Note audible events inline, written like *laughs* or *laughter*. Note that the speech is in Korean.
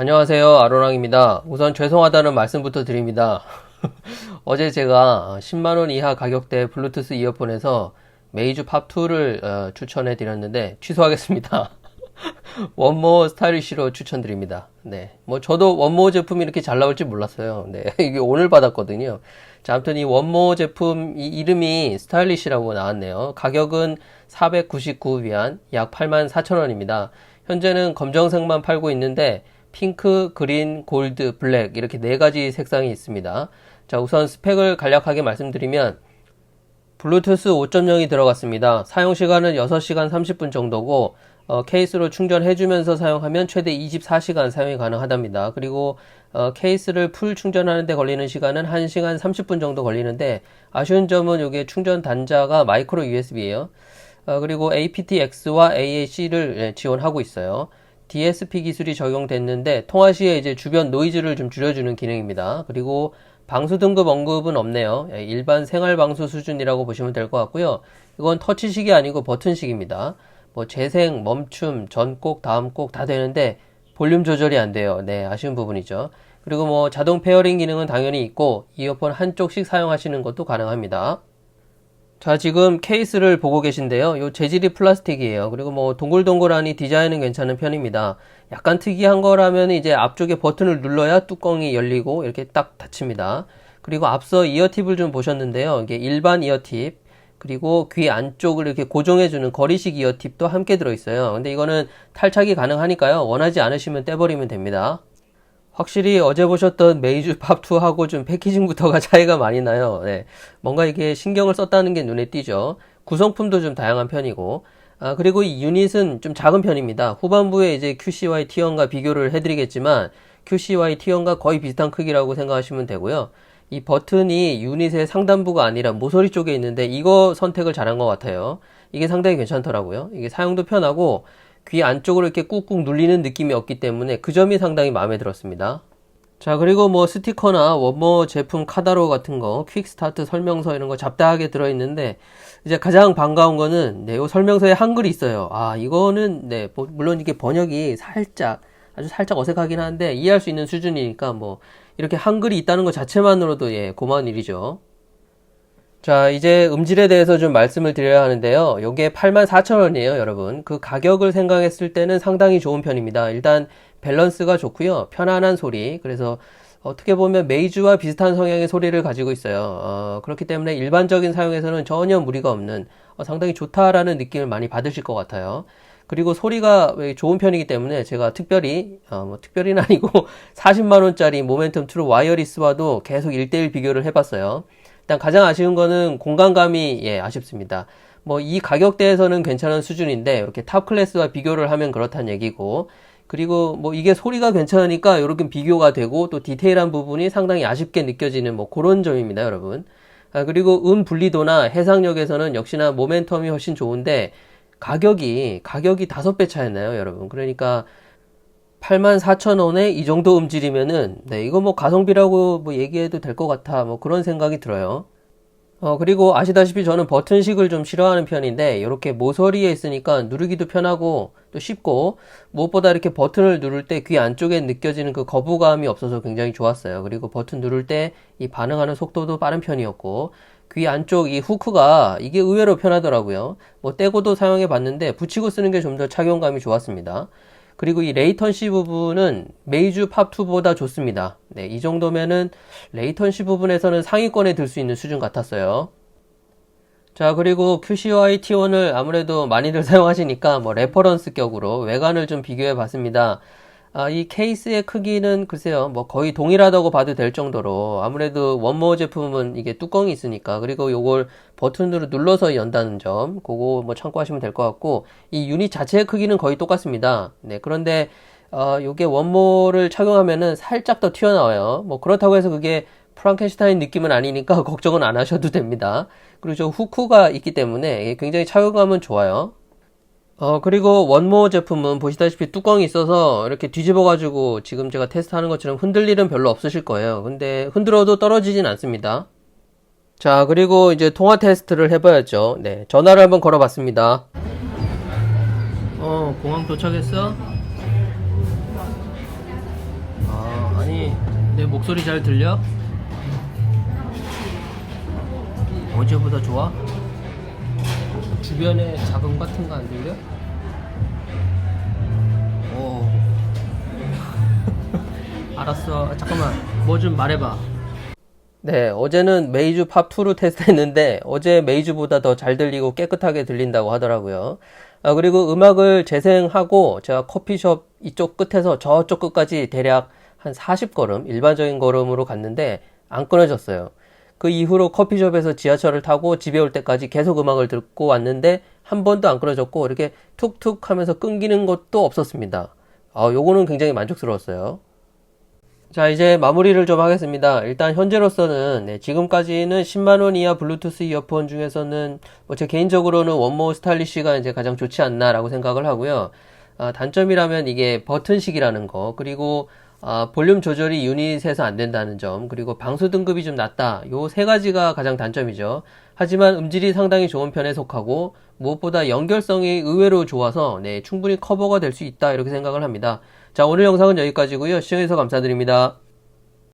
안녕하세요. 아로랑입니다. 우선 죄송하다는 말씀부터 드립니다. *laughs* 어제 제가 10만원 이하 가격대 블루투스 이어폰에서 메이주 팝2를 어, 추천해 드렸는데 취소하겠습니다. *laughs* 원모 스타일리시로 추천드립니다. 네. 뭐 저도 원모 제품이 이렇게 잘 나올 줄 몰랐어요. 네. *laughs* 이게 오늘 받았거든요. 자, 아무튼 이 원모 제품 이 이름이 스타일리시라고 나왔네요. 가격은 499위안 약 84,000원입니다. 현재는 검정색만 팔고 있는데 핑크, 그린, 골드, 블랙 이렇게 네 가지 색상이 있습니다. 자, 우선 스펙을 간략하게 말씀드리면 블루투스 5.0이 들어갔습니다. 사용 시간은 6시간 30분 정도고 어, 케이스로 충전해주면서 사용하면 최대 24시간 사용이 가능하답니다. 그리고 어, 케이스를 풀 충전하는데 걸리는 시간은 1시간 30분 정도 걸리는데 아쉬운 점은 이게 충전 단자가 마이크로 USB예요. 어, 그리고 aptX와 AAC를 지원하고 있어요. DSP 기술이 적용됐는데 통화 시에 이제 주변 노이즈를 좀 줄여주는 기능입니다. 그리고 방수 등급 언급은 없네요. 예, 일반 생활 방수 수준이라고 보시면 될 것 같고요. 이건 터치식이 아니고 버튼식입니다. 뭐 재생, 멈춤, 전곡, 다음 곡 다 되는데 볼륨 조절이 안 돼요. 네, 아쉬운 부분이죠. 그리고 뭐 자동 페어링 기능은 당연히 있고 이어폰 한쪽씩 사용하시는 것도 가능합니다. 자, 지금 케이스를 보고 계신데요. 요 재질이 플라스틱이에요. 그리고 뭐 동글동글하니 디자인은 괜찮은 편입니다. 약간 특이한 거라면 이제 앞쪽에 버튼을 눌러야 뚜껑이 열리고 이렇게 딱 닫힙니다. 그리고 앞서 이어팁을 좀 보셨는데요. 이게 일반 이어팁, 그리고 귀 안쪽을 이렇게 고정해주는 거리식 이어팁도 함께 들어있어요. 근데 이거는 탈착이 가능하니까요. 원하지 않으시면 떼버리면 됩니다. 확실히 어제 보셨던 메이주 팝2하고 좀 패키징부터가 *laughs* 차이가 많이 나요. 네. 뭔가 이게 신경을 썼다는 게 눈에 띄죠. 구성품도 좀 다양한 편이고. 아, 그리고 이 유닛은 좀 작은 편입니다. 후반부에 이제 QCY T1과 비교를 해드리겠지만, QCY T1과 거의 비슷한 크기라고 생각하시면 되고요. 이 버튼이 유닛의 상단부가 아니라 모서리 쪽에 있는데, 이거 선택을 잘한 것 같아요. 이게 상당히 괜찮더라고요. 이게 사용도 편하고, 귀 안쪽으로 이렇게 꾹꾹 눌리는 느낌이 없기 때문에 그 점이 상당히 마음에 들었습니다. 자, 그리고 뭐 스티커나 원모 제품 카다로 같은 거, 퀵스타트 설명서 이런 거 잡다하게 들어있는데, 이제 가장 반가운 거는, 네, 요 설명서에 한글이 있어요. 아, 이거는, 네, 뭐, 물론 이게 번역이 살짝, 아주 살짝 어색하긴 한데, 이해할 수 있는 수준이니까 뭐, 이렇게 한글이 있다는 것 자체만으로도, 예, 고마운 일이죠. 자, 이제 음질에 대해서 좀 말씀을 드려야 하는데요. 요게 84,000원이에요, 여러분. 그 가격을 생각했을 때는 상당히 좋은 편입니다. 일단 밸런스가 좋고요. 편안한 소리. 그래서 어떻게 보면 메이주와 비슷한 성향의 소리를 가지고 있어요. 어, 그렇기 때문에 일반적인 사용에서는 전혀 무리가 없는 어, 상당히 좋다라는 느낌을 많이 받으실 것 같아요. 그리고 소리가 좋은 편이기 때문에 제가 특별히 어, 뭐 특별히는 *laughs* 아니고 40만 원짜리 모멘텀 트루 와이어리스와도 계속 1대1 비교를 해봤어요. 일단 가장 아쉬운 거는 공간감이 예, 아쉽습니다. 뭐 이 가격대에서는 괜찮은 수준인데 이렇게 탑 클래스와 비교를 하면 그렇다는 얘기고 그리고 뭐 이게 소리가 괜찮으니까 이렇게 비교가 되고 또 디테일한 부분이 상당히 아쉽게 느껴지는 뭐 그런 점입니다, 여러분. 아, 그리고 음 분리도나 해상력에서는 역시나 모멘텀이 훨씬 좋은데 가격이 가격이 다섯 배 차였나요, 여러분? 그러니까 84,000원에 이 정도 음질이면은, 네, 이거 뭐 가성비라고 뭐 얘기해도 될 것 같아. 뭐 그런 생각이 들어요. 어, 그리고 아시다시피 저는 버튼식을 좀 싫어하는 편인데, 이렇게 모서리에 있으니까 누르기도 편하고 또 쉽고, 무엇보다 이렇게 버튼을 누를 때 귀 안쪽에 느껴지는 그 거부감이 없어서 굉장히 좋았어요. 그리고 버튼 누를 때 이 반응하는 속도도 빠른 편이었고, 귀 안쪽 이 후크가 이게 의외로 편하더라고요. 뭐 떼고도 사용해 봤는데, 붙이고 쓰는 게 좀 더 착용감이 좋았습니다. 그리고 이 레이턴시 부분은 메이주 팝2보다 좋습니다. 네, 이 정도면은 레이턴시 부분에서는 상위권에 들 수 있는 수준 같았어요. 자, 그리고 QCY T1을 아무래도 많이들 *laughs* 사용하시니까 뭐 레퍼런스 격으로 외관을 좀 비교해 봤습니다. 아, 이 케이스의 크기는 글쎄요, 뭐 거의 동일하다고 봐도 될 정도로 아무래도 원모 제품은 이게 뚜껑이 있으니까 그리고 요걸 버튼으로 눌러서 연다는 점, 그거 뭐 참고하시면 될 것 같고 이 유닛 자체의 크기는 거의 똑같습니다. 네, 그런데 어, 요게 원모를 착용하면은 살짝 더 튀어나와요. 뭐 그렇다고 해서 그게 프랑켄슈타인 느낌은 아니니까 *laughs* 걱정은 안 하셔도 됩니다. 그리고 저 후크가 있기 때문에 굉장히 착용감은 좋아요. 어, 그리고 원모 제품은 보시다시피 뚜껑이 있어서 이렇게 뒤집어 가지고 지금 제가 테스트하는 것처럼 흔들 일은 별로 없으실 거예요. 근데 흔들어도 떨어지진 않습니다. 자, 그리고 이제 통화 테스트를 해봐야죠. 네, 전화를 한번 걸어봤습니다. 어, 공항 도착했어? 소리 잘 들려? 어제보다 좋아? 주변에 자금 같은 거 안 들려? 오. *laughs* 알았어. 잠깐만. 뭐 좀 말해봐. 네, 어제는 메이주 팝2로 테스트했는데 어제 메이주보다 더 잘 들리고 깨끗하게 들린다고 하더라고요. 아, 그리고 음악을 재생하고 제가 커피숍 이쪽 끝에서 저쪽 끝까지 대략 한 40걸음, 일반적인 걸음으로 갔는데 안 끊어졌어요. 그 이후로 커피숍에서 지하철을 타고 집에 올 때까지 계속 음악을 듣고 왔는데 한 번도 안 끊어졌고 이렇게 툭툭 하면서 끊기는 것도 없었습니다. 아, 요거는 굉장히 만족스러웠어요. 자, 이제 마무리를 좀 하겠습니다. 일단 현재로서는 네, 지금까지는 10만 원 이하 블루투스 이어폰 중에서는 뭐 제 개인적으로는 원모 스타일리쉬가 이제 가장 좋지 않나라고 생각을 하고요. 아, 단점이라면 이게 버튼식이라는 거, 그리고 아, 볼륨 조절이 유닛에서 안 된다는 점, 그리고 방수 등급이 좀 낮다. 요 세 가지가 가장 단점이죠. 하지만 음질이 상당히 좋은 편에 속하고 무엇보다 연결성이 의외로 좋아서 네, 충분히 커버가 될 수 있다 이렇게 생각을 합니다. 자, 오늘 영상은 여기까지고요. 시청해주셔서 감사드립니다.